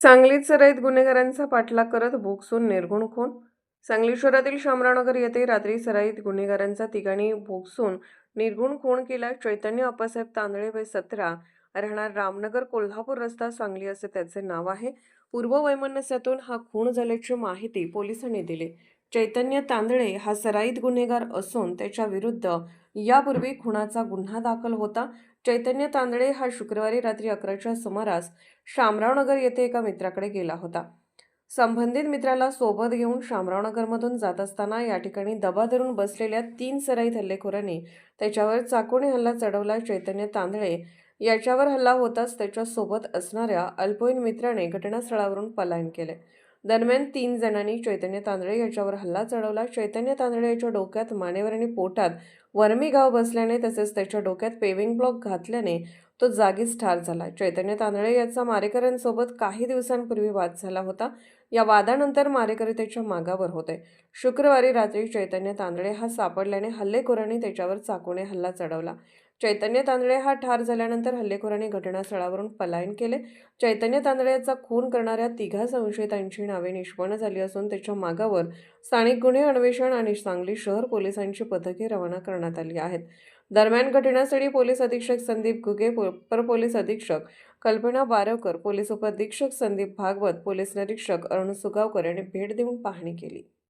सांगलीत सराईत गुन्हेगारांचा पाठलाग करत भोगसून निर्गुण खून. सांगली शहरातील शामरावनगर येथे रात्री सराईत गुन्हेगारांचा तिघांनी भोगसून निर्गुण खून केला. चैतन्य अप्पासाहेब तांदळे वय सतरा राहणार रामनगर कोल्हापूर रस्ता सांगली असे त्याचे नाव आहे. पूर्व वैमनस्यातून हा खून झाल्याची माहिती पोलिसांनी दिली. चैतन्य तांदळे हा सराईत गुन्हेगार असून त्याच्या विरुद्ध यापूर्वी खुनाचा गुन्हा दाखल होता. चैतन्य तांदळे हा शुक्रवारी रात्री अकराच्या सुमारास शामरावनगर येथे एका मित्राकडे गेला होता. संबंधित मित्राला सोबत घेऊन शामरावनगरमधून जात असताना या ठिकाणी दबा धरून बसलेल्या तीन सराईत हल्लेखोरांनी त्याच्यावर चाकूने हल्ला चढवला. चैतन्य तांदळे याच्यावर हल्ला होताच त्याच्यासोबत असणाऱ्या अल्पवयीन मित्राने घटनास्थळावरून पलायन केले. दरम्यान तीन जणांनी चैतन्य तांदळे याच्यावर हल्ला चढवला. चैतन्य तांदळे याच्या डोक्यात मानेवर आणि पोटात वर्मी घाव बसल्याने तसेच त्याच्या डोक्यात पेविंग ब्लॉक घातल्याने तो जागीच ठार झाला. चैतन्य तांदळे याचा मारेकऱ्यांसोबत काही दिवसांपूर्वी वाद झाला होता. या वादानंतर मारेकरी त्याच्या मागावर होते. शुक्रवारी रात्री चैतन्य तांदळे हा सापडल्याने हल्लेखोरांनी त्याच्यावर चाकूने हल्ला चढवला. चैतन्य तांदळे हा ठार झाल्यानंतर हल्लेखोरांनी घटनास्थळावरून पलायन केले. चैतन्य तांदळे याचा खून करणाऱ्या तिघा संशयितांची नावे निष्पन्न झाली असून त्याच्या मागावर स्थानिक गुन्हे अन्वेषण आणि सांगली शहर पोलिसांची पथके रवाना करण्यात आली आहेत. दरम्यान घटनास्थळी पोलीस अधीक्षक संदीप घुगे अपर पोलीस अधीक्षक कल्पना बारवकर पोलीस उपअधीक्षक संदीप भागवत पोलीस निरीक्षक अरुण सुगावकर यांनी भेट देऊन पाहणी केली.